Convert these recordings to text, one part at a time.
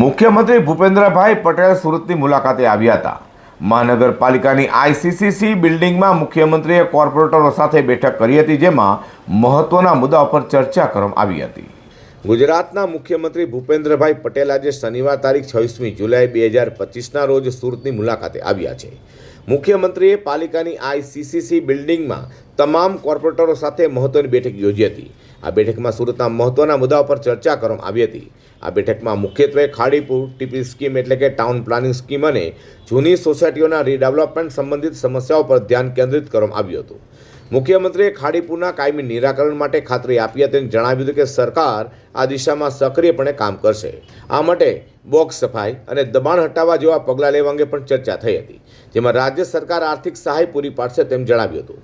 મુખ્યમંત્રી ભૂપેન્દ્રભાઈ પટેલ સુરતની મુલાકાતે આવ્યા હતા. મહાનગરપાલિકાની આઈસીસીસી બિલ્ડિંગમાં મુખ્યમંત્રીએ કોર્પોરેટરો સાથે બેઠક કરી હતી, જેમાં મહત્વના મુદ્દાઓ પર ચર્ચા કરવામાં આવી હતી. ગુજરાતના મુખ્યમંત્રી ભૂપેન્દ્રભાઈ પટેલ આજે શનિવાર તારીખ છવ્વીસમી જુલાઈ બે હજાર પચીસના રોજ સુરતની મુલાકાતે આવ્યા છે. મુખ્યમંત્રીએ પાલિકાની આઈસીસીસી બિલ્ડિંગમાં તમામ કોર્પોરેટરો સાથે મહત્વની બેઠક યોજી હતી. આ બેઠકમાં સુરતના મહત્વના મુદ્દાઓ પર ચર્ચા કરવામાં આવી હતી. આ બેઠકમાં મુખ્યત્વે ખાડીપુર, ટીપી સ્કીમ એટલે કે ટાઉન પ્લાનિંગ સ્કીમ અને જૂની સોસાયટીઓના રીડેવલપમેન્ટ સંબંધિત સમસ્યાઓ પર ધ્યાન કેન્દ્રિત કરવામાં આવ્યું હતું. મુખ્યમંત્રીએ ખાડીપુરના કાયમી નિરાકરણ માટે ખાતરી આપી હતી અને જણાવ્યું હતું કે સરકાર આ દિશામાં સક્રિયપણે કામ કરશે. આ માટે બોક્સ સફાઈ અને દબાણ હટાવવા જેવા પગલાં લેવા અંગે પણ ચર્ચા થઈ હતી, જેમાં રાજ્ય સરકાર આર્થિક સહાય પૂરી પાડશે તેમ જણાવ્યું હતું.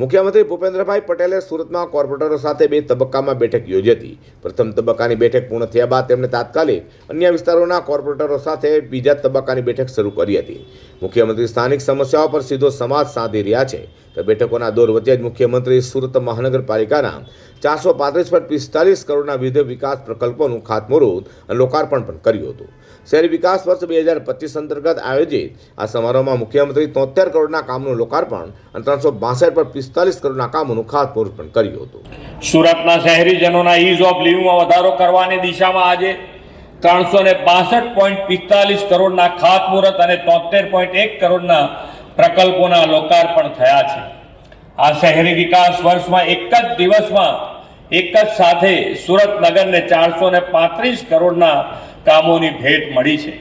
મુખ્યમંત્રી ભૂપેન્દ્રભાઈ પટેલે સુરતમાં કોર્પોરેટરો સાથે બે તબક્કામાં બેઠક યોજી હતી. પ્રથમ તબક્કાની બેઠક પૂર્ણ થયા બાદ તેમણે તાત્કાલિક અન્ય વિસ્તારોના કોર્પોરેટરો સાથે બીજા તબક્કાની બેઠક શરૂ કરી હતી. મુખ્યમંત્રી સ્થાનિક સમસ્યાઓ પર સીધો સંવાદ સાધી રહ્યા છે. તો બેઠકોના દોર વચ્ચે જ મુખ્યમંત્રી સુરત મહાનગરપાલિકાના ચારસો પાંત્રીસ પોઈન્ટ પિસ્તાલીસ કરોડના વિવિધ વિકાસ પ્રકલ્પોનું ખાતમુહૂર્ત અને લોકાર્પણ પણ કર્યું હતું. શહેરી વિકાસ વર્ષ બે હજાર પચીસ અંતર્ગત આયોજિત આ સમારોહમાં મુખ્યમંત્રી તોતેર કરોડના કામનું લોકાર્પણ અને ત્રણસો બાસઠ પર પિસ્તાલીસ કરોડના કામોનું ખાતમુહૂર્ત પણ કર્યું હતું. સુરતના શહેરીજનોના ઇઝ ઓફ લિવિંગમાં વધારો કરવાની દિશામાં આજે ત્રણસો ને બાસઠ પોઈન્ટ પિસ્તાલીસ કરોડના ખાતમુહૂર્ત અને તોતેર પોઈન્ટ એક કરોડના પ્રકલ્પોના લોકાર્પણ થયા છે. આ શહેરી વિકાસ વર્ષમાં એક જ દિવસમાં એક જ સાથે સુરત નગરને ચારસો ને પાંત્રીસ કરોડના કામોની ભેટ મળી છે.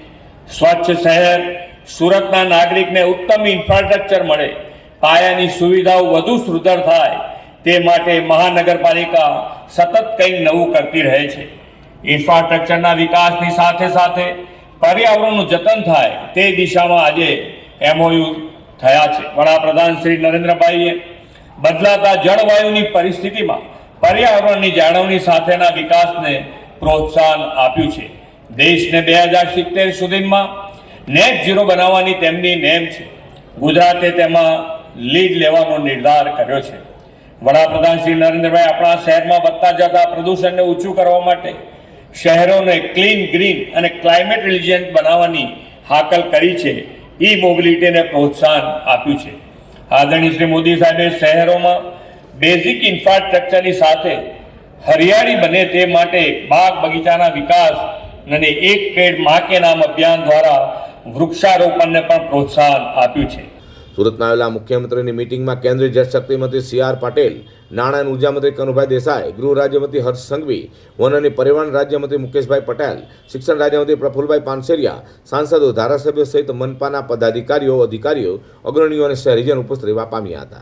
સ્વચ્છ શહેર, સુરતના નાગરિકને ઉત્તમ ઇન્ફ્રાસ્ટ્રક્ચર મળે, પાયાની સુવિધાઓ વધુ સુદૃઢ થાય, તે માટે મહાનગરપાલિકા સતત કંઈક નવું કરતી રહે છે. ઇન્ફ્રાસ્ટ્રક્ચરના વિકાસની સાથે સાથે પર્યાવરણનું જતન થાય તે દિશામાં આજે એમઓયુ થયા છે. વડાપ્રધાન શ્રી નરેન્દ્રભાઈએ બદલાતા જળવાયુની પરિસ્થિતિમાં પર્યાવરણની જાળવણી સાથેના વિકાસને પ્રોત્સાહન આપ્યું છે. દેશને બે હજાર સિત્તેર સુધીમાં નેટ ઝીરો બનાવવાની તેમની નેમ છે. ગુજરાતે તેમાં લીડ લેવાનો નિર્ધાર કર્યો છે. વડાપ્રધાન શ્રી નરેન્દ્રભાઈ આપણા શહેરમાં વધતા જતા પ્રદૂષણને ઊંચું કરવા માટે શહેરોને ક્લીન, ગ્રીન અને ક્લાઇમેટ રિલિજન્ટ બનાવવાની હાકલ કરી છે. ઈ મોબિલિટીને પ્રોત્સાહન આપ્યું છે. આદરણીય શ્રી મોદી સાહેબે શહેરોમાં બેઝિક ઇન્ફ્રાસ્ટ્રક્ચરની સાથે હરિયાળી બને તે માટે બાગ બગીચાના વિકાસ અને એક પેડ મા કે નામ અભિયાન દ્વારા વૃક્ષારોપણને પણ પ્રોત્સાહન આપ્યું છે. સુરતમાં આવેલા મુખ્યમંત્રીની મિટિંગમાં કેન્દ્રીય જળશક્તિ મંત્રી સી આર પાટેલ, નાણાં અને ઊર્જા મંત્રી કનુભાઈ દેસાઈ, ગૃહ રાજ્યમંત્રી હર્ષ સંઘવી, વન અને પરિવહન રાજ્યમંત્રી મુકેશભાઈ પટેલ, શિક્ષણ રાજ્યમંત્રી પ્રફુલભાઈ પાનસેરિયા, સાંસદો ધારાસભ્યો સહિત મનપાના પદાધિકારીઓ, અધિકારીઓ, અગ્રણીઓ અને શહેરીજન ઉપસ્થિત રહેવા પામ્યા હતા.